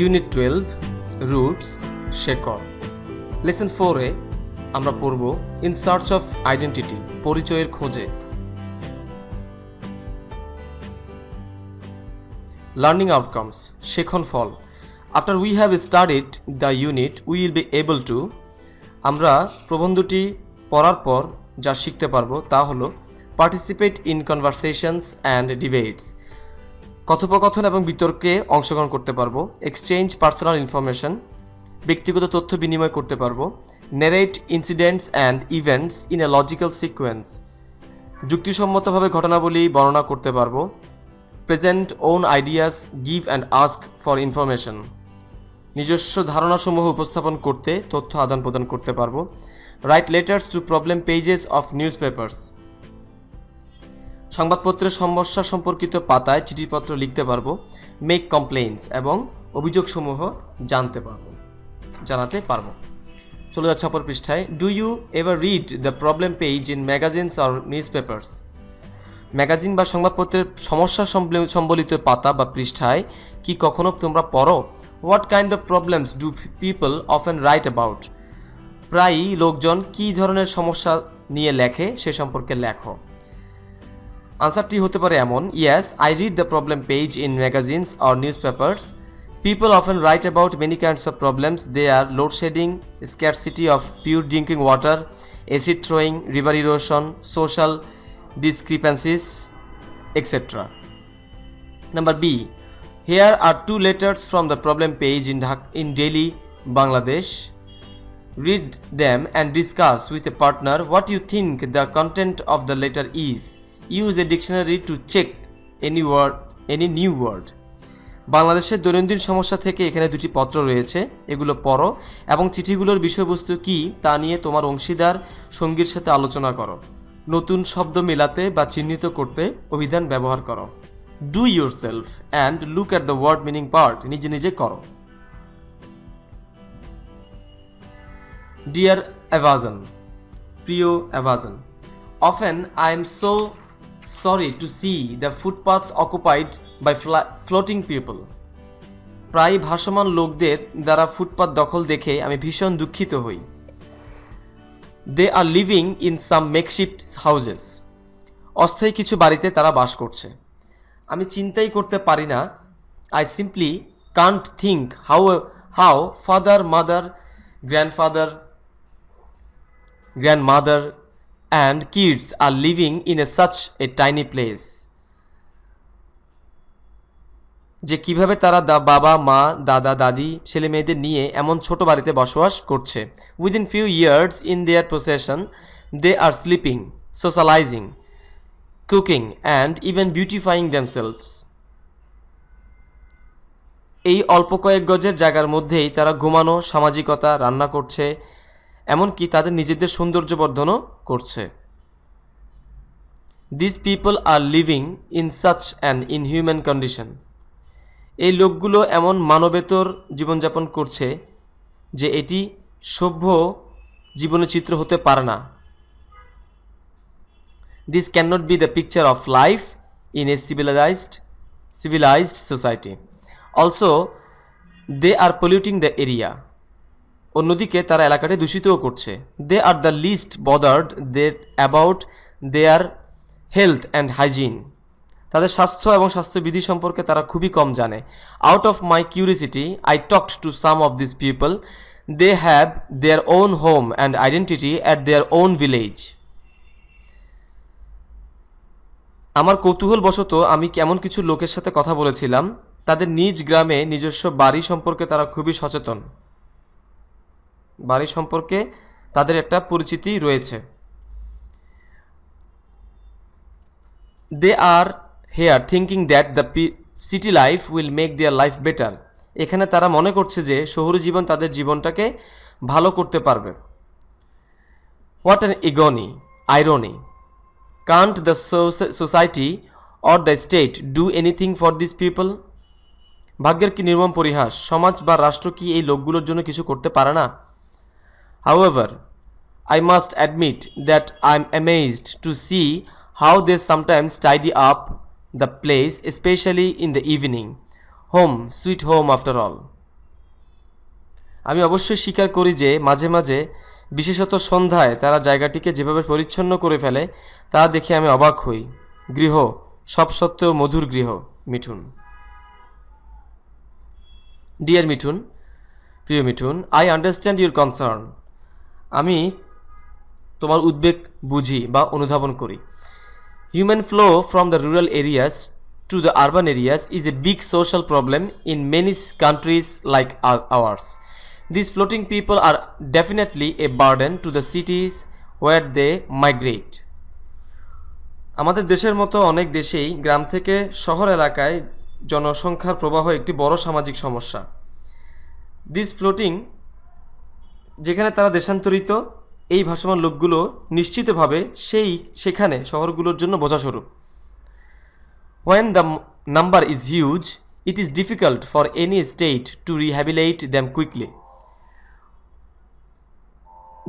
Unit twelve roots শেকর lesson ফোরে আমরা পড়ব ইন সার্চ অফ আইডেন্টিটি পরিচয়ের খোঁজে লার্নিং আউটকামস শেখন ফল after we have studied the unit we will be able to আমরা প্রবন্ধটি পড়ার পর যা শিখতে পারবো তা হলো participate in conversations and debates কথোপকথন এবং বিতর্কে অংশগ্রহণ করতে পারবো এক্সচেঞ্জ পার্সোনাল ইনফরমেশন ব্যক্তিগত তথ্য বিনিময় করতে পারবো narrate incidents and events in a logical sequence যুক্তিসম্মতভাবে ঘটনাবলী বর্ণনা করতে পারবো present own ideas give and ask for information নিজস্ব ধারণাসমূহ উপস্থাপন করতে তথ্য আদান প্রদান করতে পারবো write letters to problem pages of newspapers সংবাদপত্রের সমস্যা সম্পর্কিত পাতায় চিঠিপত্র লিখতে পারবো মেক কমপ্লেইনস এবং অভিযোগসমূহ জানতে পারবো জানাতে পারবো চলে যাচ্ছে অপর পৃষ্ঠায় do you ever read the problem page in magazines or newspapers magazine বা সংবাদপত্রের সমস্যা সম্বলিত পাতা বা পৃষ্ঠায় কি কখনো তোমরা পড়ো what kind of problems do people of and write about প্রায়ই লোকজন কী ধরনের সমস্যা নিয়ে লেখে সে সম্পর্কে লেখো আনসারটি হতে পারে এমন as I read the problem page in magazines or newspapers people often write about many kinds of problems they are load shedding scarcity of pure drinking water acid throwing river erosion social discrepancies, etc. Number B. Here are two letters from the problem page in, Dhak- in Delhi, Bangladesh. Read them and discuss with a partner what you think the content of the letter is. Use a dictionary to check any word any new word বাংলাদেশের দৈনন্দিন সমস্যা থেকে এখানে দুটি পত্র রয়েছে এগুলো পড়ো এবং চিঠিগুলোর বিষয়বস্তু কি তা নিয়ে তোমার অংশীদার সঙ্গীর সাথে আলোচনা করো নতুন শব্দ মেলাতে বা চিহ্নিত করতে অভিধান ব্যবহার করো do yourself and look at the word meaning part নিজে নিজে করো ডিয়ার অ্যাভাজন প্রিয় Avajan often I am so sorry to see the footpaths occupied by floating people প্রায় ভাসমান লোকদের দ্বারা ফুটপাত দখল দেখে আমি ভীষণ দুঃখিত হই they are living in some makeshift houses অস্থায়ী কিছু বাড়িতে তারা বাস করছে আমি চিন্তাই করতে পারি না I simply can't think how how father mother grandfather grandmother and kids are living in a such a tiny place যে কিভাবে তারা দা বাবা মা দাদা দাদি ছেলে মেয়েদের নিয়ে এমন ছোট বাড়িতে বসবাস করছে within few years in their procession they are sleeping socialising cooking and even beautifying themselves এই অল্প কয়েক গজের জায়গার মধ্যেই তারা ঘুমানো সামাজিকতা রান্না করছে এমনকি তাদের নিজেদের সৌন্দর্যবর্ধনও করছে this people are living in such an inhuman condition এই লোকগুলো এমন মানবেতর জীবনযাপন করছে যে এটি সভ্য জীবনের চিত্র হতে পারে না this can not be the picture of life in a civilised civilised society also they are polluting the area অন্যদিকে তারা এলাকাটি দূষিতও করছে they are the least bothered they about their health and hygiene তাদের স্বাস্থ্য এবং স্বাস্থ্যবিধি সম্পর্কে তারা খুবই কম জানে out of my curiosity I talked to some of this people they have their own home and identity at their own village আমার কৌতূহলবশত আমি কেমন কিছু লোকের সাথে কথা বলেছিলাম তাদের নিজ গ্রামে নিজস্ব বাড়ি সম্পর্কে তারা খুবই সচেতন বাড়ি সম্পর্কে তাদের একটা পরিচিতি রয়েছে they are here thinking that the city life will make their life better এখানে তারা মনে করছে যে শহুরে জীবন তাদের জীবনটাকে ভালো করতে পারবে what an ইগনি irony can't the society or the state do anything for this people ভাগ্যের কি নির্মম পরিহাস সমাজ বা রাষ্ট্র কি এই লোকগুলোর জন্য কিছু করতে পারে না However, I must admit that I am amazed to see how they sometimes tidy up the place, especially in the evening. Home, sweet home after all. আমি অবশ্যই স্বীকার করি যে মাঝে মাঝে বিশেষত সন্ধ্যায় তারা জায়গাটিকে যেভাবে পরিচ্ছন্ন করে ফেলে তা দেখে আমি অবাক হই গৃহ সব সত্ত্বেও মধুর গৃহ মিঠুন ডিয়ার মিঠুন প্রিয় Mithun I understand your concern আমি তোমার উদ্বেগ বুঝি বা অনুধাবন করি human flow from the rural areas to the urban areas is a big social problem in many countries like ours this floating people are definitely a burden to the cities where they migrate আমাদের দেশের মতো অনেক দেশেই গ্রাম থেকে শহর এলাকায় জনসংখ্যার প্রবাহ একটি বড় সামাজিক সমস্যা দিস ফ্লোটিং যেখানে তারা দেশান্তরিত এই ভাসমান লোকগুলো নিশ্চিতভাবে সেই সেখানে শহরগুলোর জন্য বোঝাস্বরূপ when the number is huge it is difficult for any state to rehabilitate them quickly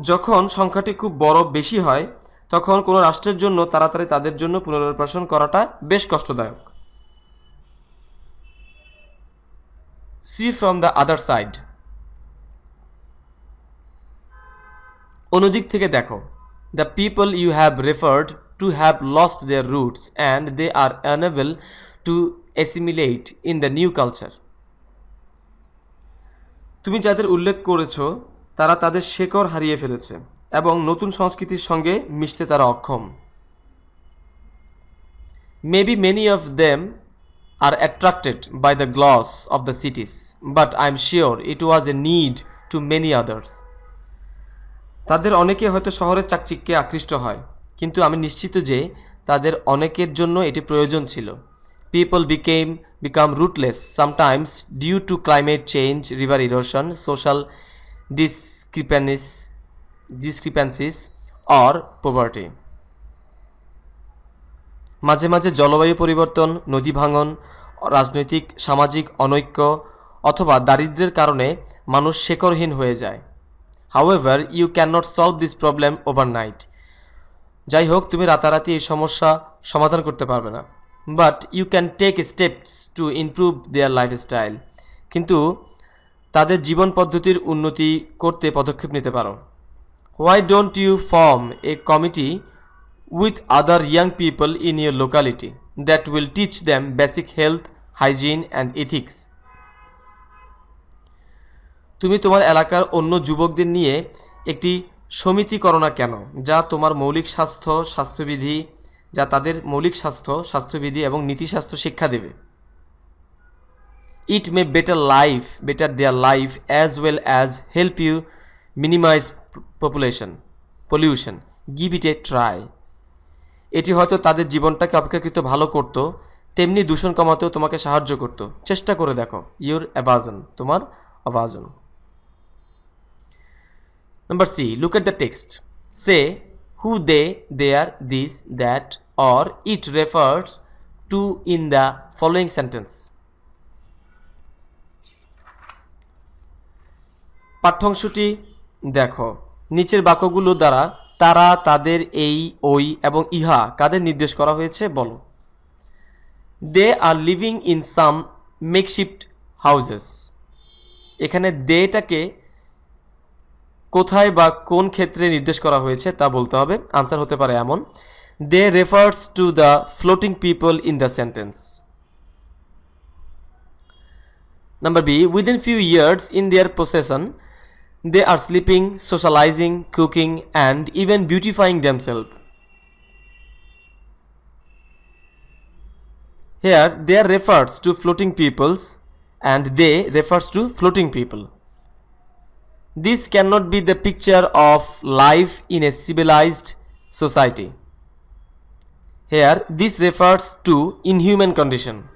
যখন সংখ্যাটি খুব বড় বেশি হয় তখন কোনো রাষ্ট্রের জন্য তাড়াতাড়ি তাদের জন্য পুনরুপাসন করাটা বেশ কষ্টদায়ক see from the other side অন্যদিক থেকে দেখো the people you have referred to have lost their roots and they are unable to assimilate in the new culture তুমি যাদের উল্লেখ করেছ তারা তাদের শেকড় হারিয়ে ফেলেছে এবং নতুন সংস্কৃতির সঙ্গে মিশতে তারা অক্ষম maybe many of them are attracted by the gloss of the cities but I am sure it was a need to many others তাদের অনেকে হয়তো শহরের চাকচিককে আকৃষ্ট হয় কিন্তু আমি নিশ্চিত যে তাদের অনেকের জন্য এটি প্রয়োজন ছিল people became become rootless sometimes due to climate change river erosion social discrepancies discrepancies or poverty মাঝে মাঝে জলবায়ু পরিবর্তন নদী ভাঙন রাজনৈতিক সামাজিক অনৈক্য অথবা দারিদ্র্যের কারণে মানুষ শেকরহীন হয়ে যায় however you can not solve this problem overnight যাই হোক তুমি রাতারাতি এই সমস্যা সমাধান করতে পারবে না but you can take steps to improve their lifestyle কিন্তু তাদের জীবন পদ্ধতির উন্নতি করতে পদক্ষেপ নিতে পারো why don't you form a committee with other young people in your locality that will teach them basic health hygiene and ethics তুমি তোমার এলাকার অন্য যুবকদের নিয়ে একটি সমিতি করো না কেন যা তোমার মৌলিক স্বাস্থ্য স্বাস্থ্যবিধি যা তাদের মৌলিক স্বাস্থ্য স্বাস্থ্যবিধি এবং নীতিস্বাস্থ্য শিক্ষা দেবে it may better life better their life as well as help you minimise population pollution give it a try এটি হয়তো তাদের জীবনটাকে অপেক্ষাকৃত ভালো করত তেমনি দূষণ কমাতেও তোমাকে সাহায্য করত চেষ্টা করে দেখো ইউর অ্যাভাজন তোমার অভাজন Number C. Look at the text. Say who they, their, this, that, or it refers to in the following sentence. পাঠ্যাংশটি দেখো নিচের বাক্যগুলো দ্বারা তারা তাদের এই ওই এবং ইহা কাদের নির্দেশ করা হয়েছে বলো they are living in some makeshift houses এখানে দেটাকে কোথায় বা কোন ক্ষেত্রে নির্দেশ করা হয়েছে তা বলতে হবে আনসার হতে পারে এমন they refers to the floating people in the sentence number B within few years in their procession they are sleeping socialising cooking and even beautifying here Here, they refers to floating peoples and they refers to floating people This cannot be the picture of life in a civilized society. Here, this refers to inhuman condition.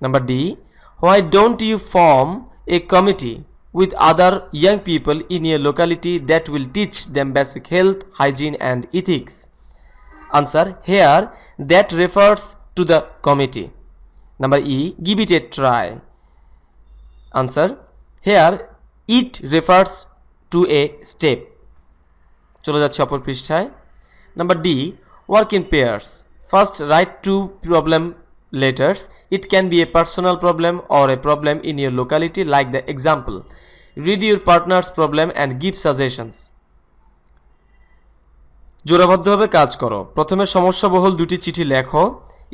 Number D. Why don't you form a committee with other young people in your locality that will teach them basic health, hygiene and ethics? Answer. Here, that refers to the committee. Number E. Give it a try. Answer. Here, it refers to a step চলে যাচ্ছে অপর পৃষ্ঠায় number D work in pairs first write two problem letters it can be a personal problem or a problem in your locality like the example read your partner's problem and give suggestions জোরাবদ্ধভাবে কাজ করো প্রথমে বহুল দুটি চিঠি লেখো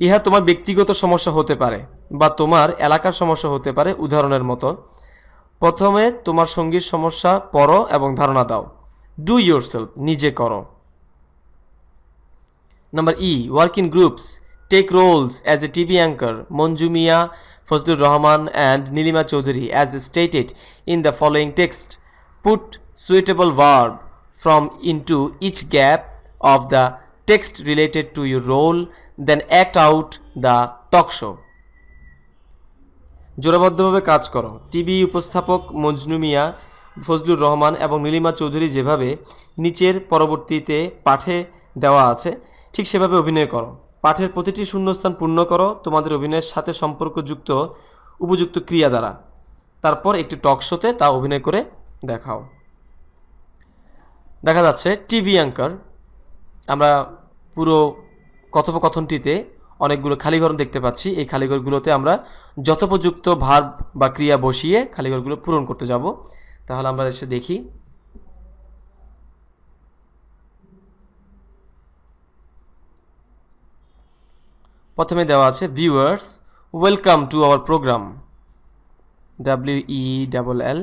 ইহা তোমার ব্যক্তিগত সমস্যা হতে পারে বা তোমার এলাকার সমস্যা হতে পারে উদাহরণের মতো প্রথমে তোমার সঙ্গীর সমস্যা পড়ো এবং ধারণা দাও ডু ইয়োর সেলফ নিজে করো number E work in groups take roles as a TV anchor Manju Mia Fazlur Rahman and Nilima Chowdhury as a stated in the following text put suitable word from to each gap of the text related to your role then act out the talk show জোরাবদ্ধভাবে কাজ করো TV উপস্থাপক মজনু মিয়া ফজলুর রহমান এবং নীলিমা চৌধুরী যেভাবে নিচের পরবর্তীতে পাঠে দেওয়া আছে ঠিক সেভাবে অভিনয় করো পাঠের প্রতিটি শূন্যস্থান পূর্ণ করো তোমাদের অভিনয়ের সাথে সম্পর্কযুক্ত উপযুক্ত ক্রিয়া দ্বারা তারপর একটি টক শোতে তা অভিনয় করে দেখাও দেখা যাচ্ছে টিভি অ্যাঙ্কার আমরা পুরো কথোপকথনটিতে অনেকগুলো খালিঘর দেখতে পাচ্ছি এই খালিঘরগুলোতে আমরা যথোপযুক্ত ভার বা ক্রিয়া বসিয়ে খালিঘরগুলো পূরণ করতে যাব তাহলে আমরা এসে দেখি প্রথমে দেওয়া আছে viewers welcome to our programme W E double L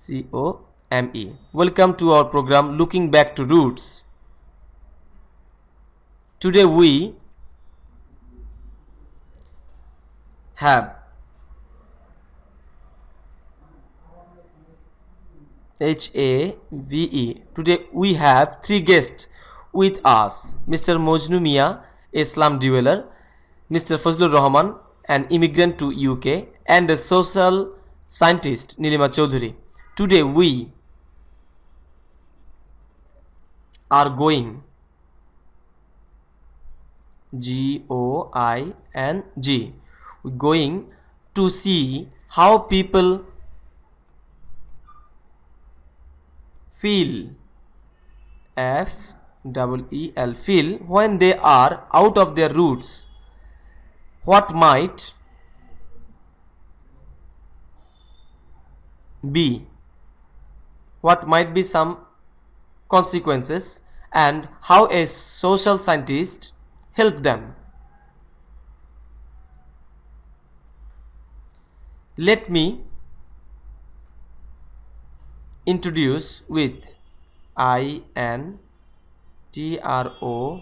C O M E welcome to our programme looking back to roots today we হ্যাঁ H A V E today we have three guest with us mister Majnu Mia a slum dweller mister Fazlur Rahman an immigrant to UK and a social scientist Nilima Chowdhury today we are going G O I N G going to see how people feel F double E L feel when they are out of their roots. What might be? What might be some consequences and how a social scientist help them? let me introduce with i n t r o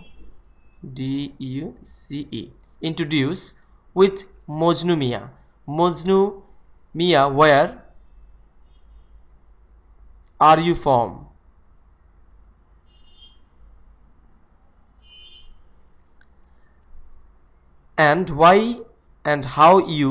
d u c e introduce with Majnu Mia Majnu Mia where are you from and why and how you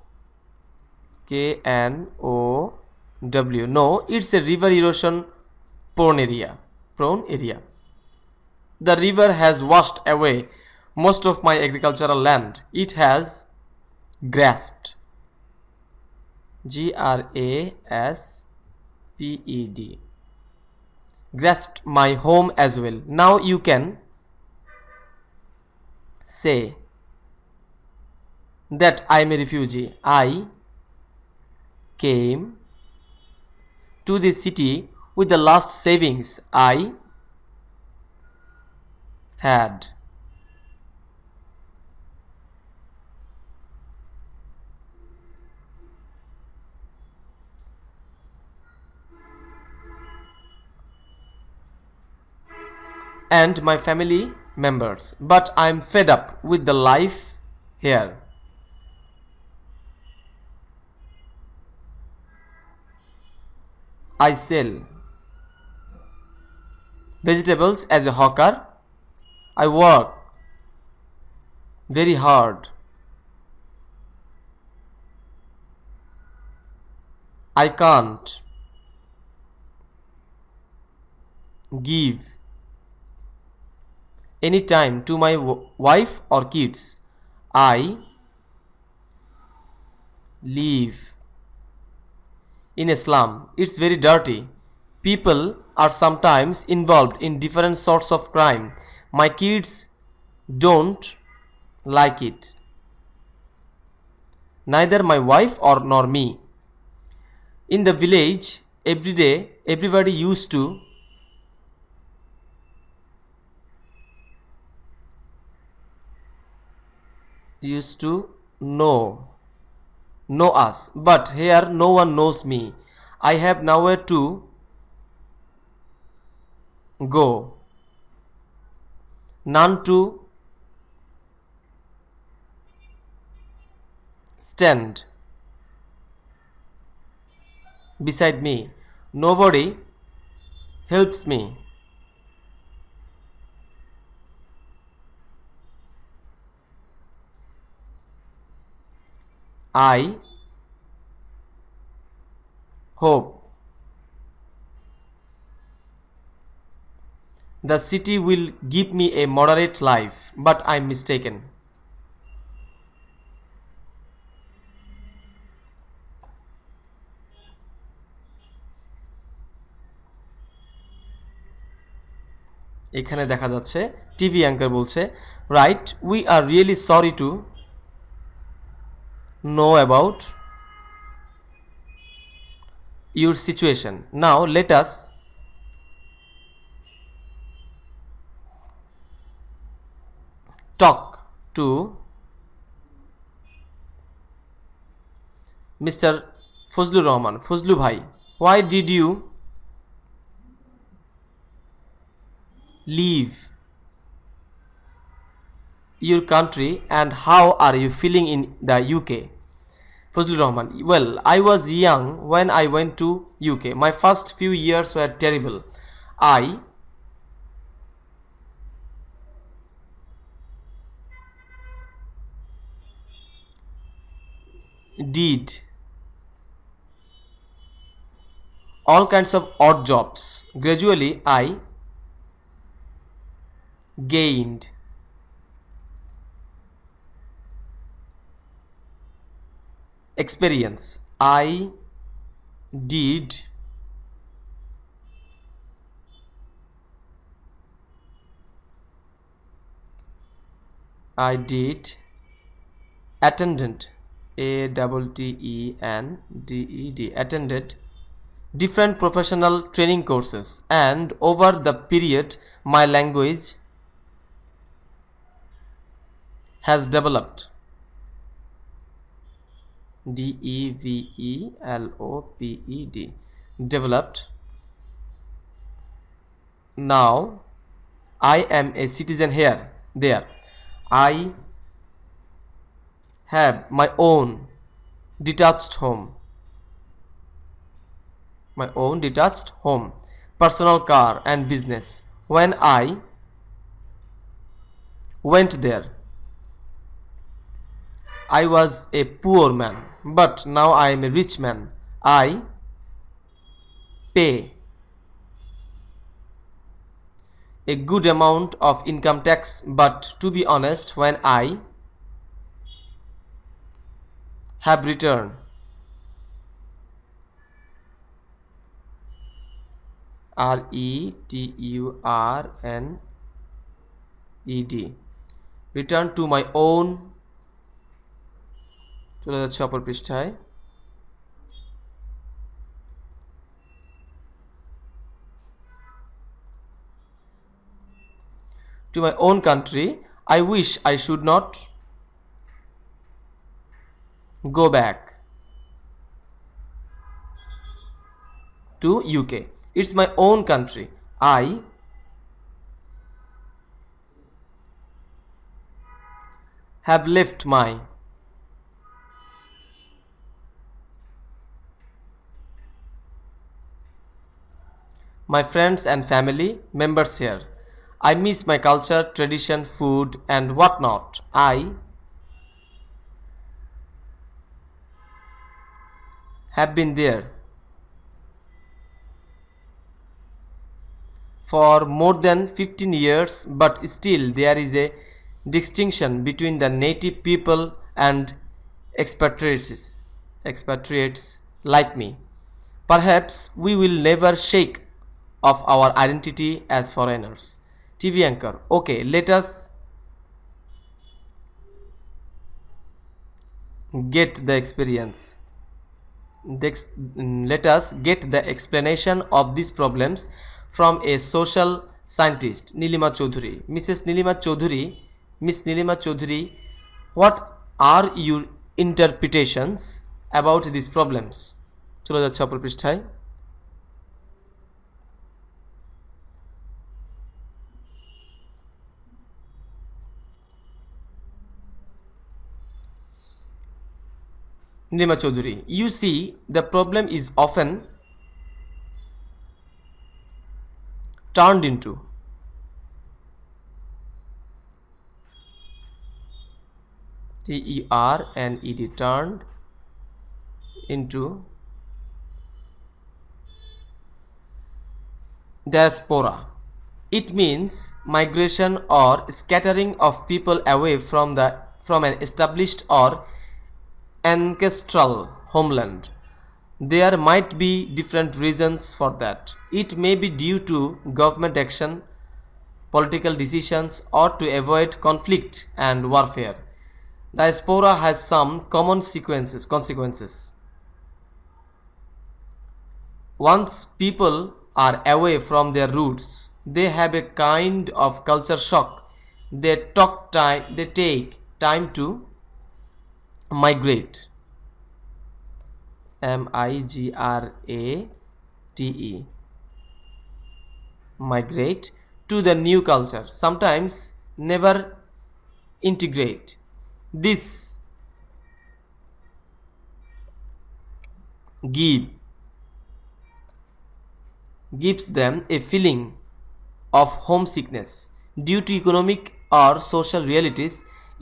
K N O W know it's a river erosion prone area prone area the river has washed away most of my agricultural land. It has grasped. G R A S P E D. Grasped my home as well. Now you can say that I am a refugee. I came to the city with the last savings I had. and my family members but i'm fed up with the life here I sell vegetables as a hawker. I work very hard. I can't give any time to my wife or kids. I leave. in Islam. It's very dirty. People are sometimes involved in different sorts of crime. My kids don't like it. Neither my wife or nor me. In the village, every day, everybody used to used to know know us, but here no one knows me. I have nowhere to go, none to stand beside me. Nobody helps me. I hope the city will give me a moderate life but I am mistaken এখানে দেখা যাচ্ছে TV anchor বলছে right we are really sorry to know about your situation. Now let us talk to Mr. Fuzlu Rahman. Fuzlu Bhai, why did you leave? your country and how are you feeling in the UK? Fazlur Rahman, well, I was young when I went to UK. My first few years were terrible. I did all kinds of odd jobs. Gradually, I gained experience I did I did attendant A double T E N D E D attended different professional training courses and over the period my language has developed D E V E L O P E D developed. Now I am a citizen here, there. I have my own detached home. My own detached home, personal car, and business. When I went there, I was a poor man, but now I am a rich man. I pay a good amount of income tax, but to be honest, when I have returned, R E T U R N E D, return to my own চলে যাচ্ছে অপর পৃষ্ঠায় to my own country I wish I should not go back to UK it's my own country I have left my my friends and family members here. I miss my culture, tradition, food, and whatnot. I have been there for more than 15 years, but still there is a distinction between the native people and expatriates, expatriates like me. Perhaps we will never shake of our identity as foreigners. TV anchor. Okay, let us get the experience. Let us get the explanation of these problems from a social scientist, Nilima Choudhury. Mrs. Nilima Choudhury, Miss Nilima Choudhury, what are your interpretations about these problems? চলে যাচ্ছে অপর পৃষ্ঠায় Nima Chaudhuri. You see, the problem is often turned into T E R and E D turned into diaspora. It means migration or scattering of people away from the from an established or ancestral homeland. There might be different reasons for that. It may be due to government action, political decisions, or to avoid conflict and warfare. Diaspora has some common sequences, consequences. Once people are away from their roots, they have a kind of culture shock. They, talk time, they take time to migrate M I G R A T E migrate to the new culture sometimes never integrate this give gives them a feeling of homesickness due to economic or social realities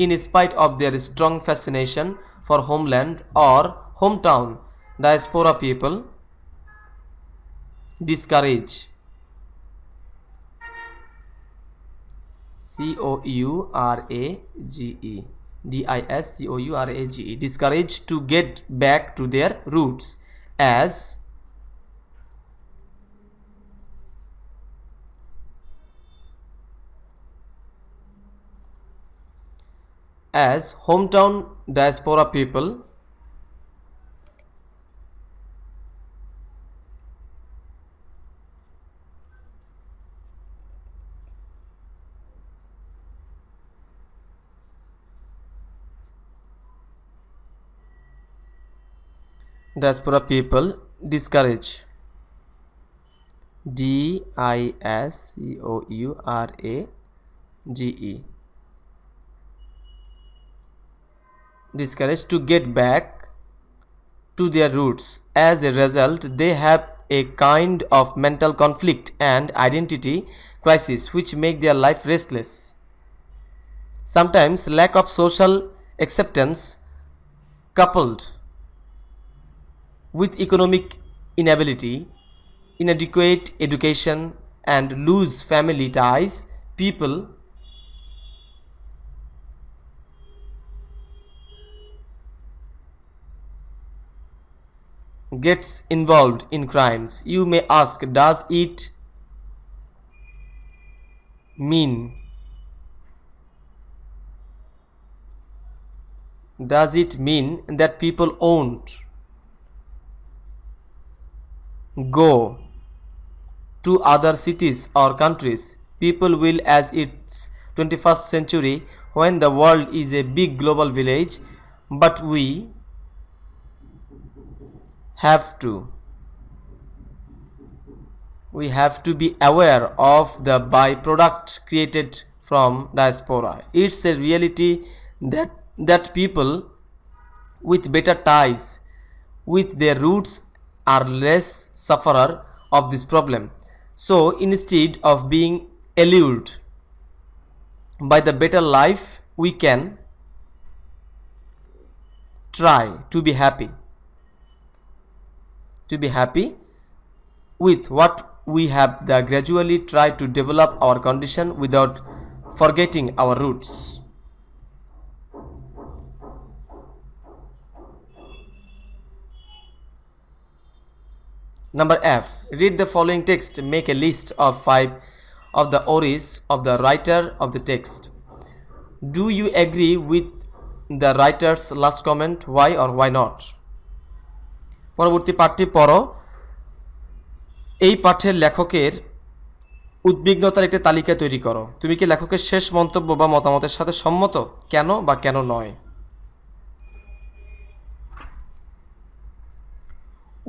in spite of their strong fascination for homeland or hometown, diaspora people discourage. C O U R A G E D I S C O U R A G E discourage to get back to their roots as as hometown diaspora people diaspora people discourage D I S C O U R A G E discouraged to get back to their roots. As a result, they have a kind of mental conflict and identity crisis which make their life restless. Sometimes lack of social acceptance coupled with economic inability, inadequate education and loose family ties, people gets involved in crimes. You may ask, does it mean? Does it mean that people won't go to other cities or countries? People will, as it's 21st century, when the world is a big global village, but we have to. We have to be aware of the byproduct created from diaspora. It's a reality that people with better ties with their roots are less sufferer of this problem. So instead of being allured by the better life, we can try to be happy to be happy with what we have gradually tried to develop our condition without forgetting our roots. Number F. Read the following text. Make a list of five of the oris of the writer of the text. Do you agree with the writer's last comment? Why or why not? পরবর্তী পাঠটি পড় এই পাঠের লেখকের উদ্বিগ্নতার একটি তালিকা তৈরি করো তুমি কি লেখকের শেষ মন্তব্য বা মতামতের সাথে সম্মত কেন বা কেন নয়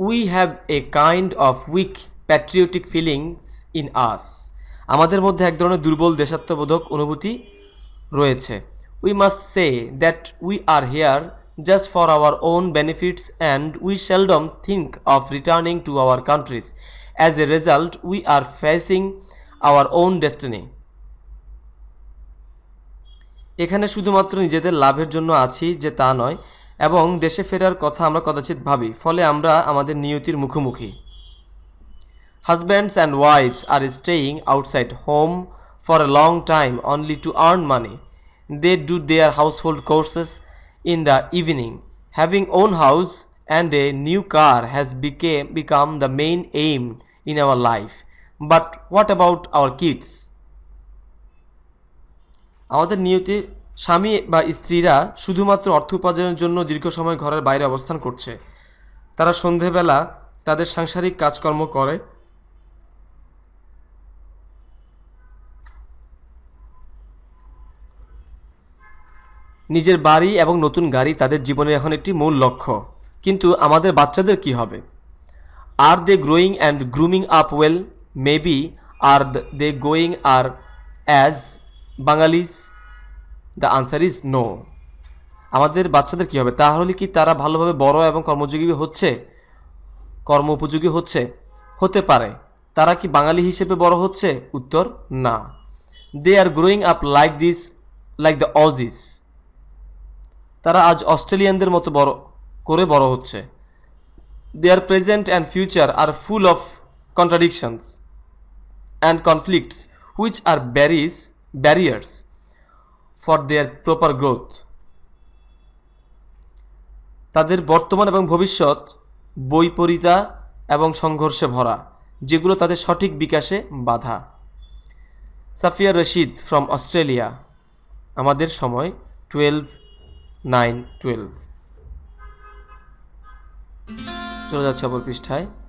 we have a kind of weak patriotic feelings in us আমাদের মধ্যে এক ধরনের দুর্বল দেশাত্মবোধক অনুভূতি রয়েছে we must say that we are here just for our own benefits and we seldom think of returning to our countries. As a result, we are facing our own destiny. এখানে শুধুমাত্র নিজেদের লাভের জন্য আছি যে তা নয় এবং দেশে ফেরার কথা আমরা কদাচিৎ ভাবি ফলে আমরা আমাদের নিয়তির মুখোমুখি husbands and wives are staying outside home for a long time only to earn money they do their household chores in the evening. Having own house and a new car has became, become the main aim in our life. But what about our kids? আমাদের নিয়তে স্বামী বা স্ত্রীরা শুধুমাত্র অর্থ উপার্জনের জন্য দীর্ঘ সময় ঘরের বাইরে অবস্থান করছে তারা সন্ধেবেলা তাদের সাংসারিক কাজকর্ম করে নিজের বাড়ি এবং নতুন গাড়ি তাদের জীবনের এখন একটি মূল লক্ষ্য কিন্তু আমাদের বাচ্চাদের কি হবে are they growing and grooming up well maybe are they going are as Bengalis the answer is no আমাদের বাচ্চাদের কী হবে তাহলে কি তারা ভালোভাবে বড় এবং কর্মযোগী হচ্ছে কর্ম উপযোগী হচ্ছে হতে পারে তারা কি বাঙালি হিসেবে বড় হচ্ছে উত্তর না they are growing up like this like the Aussies তারা আজ অস্ট্রেলিয়ানদের মতো বড় করে বড় হচ্ছে their present and future are full of contradictions and conflicts which are barriers barriers for their proper growth তাদের বর্তমান এবং ভবিষ্যৎ বৈপরীতা এবং সংঘর্ষে ভরা যেগুলো তাদের সঠিক বিকাশে বাধা সাফিয়া রশিদ ফ্রম অস্ট্রেলিয়া আমাদের সময় টুয়েলভ নাইন টুয়েলভ চলে যাচ্ছে অপর পৃষ্ঠায়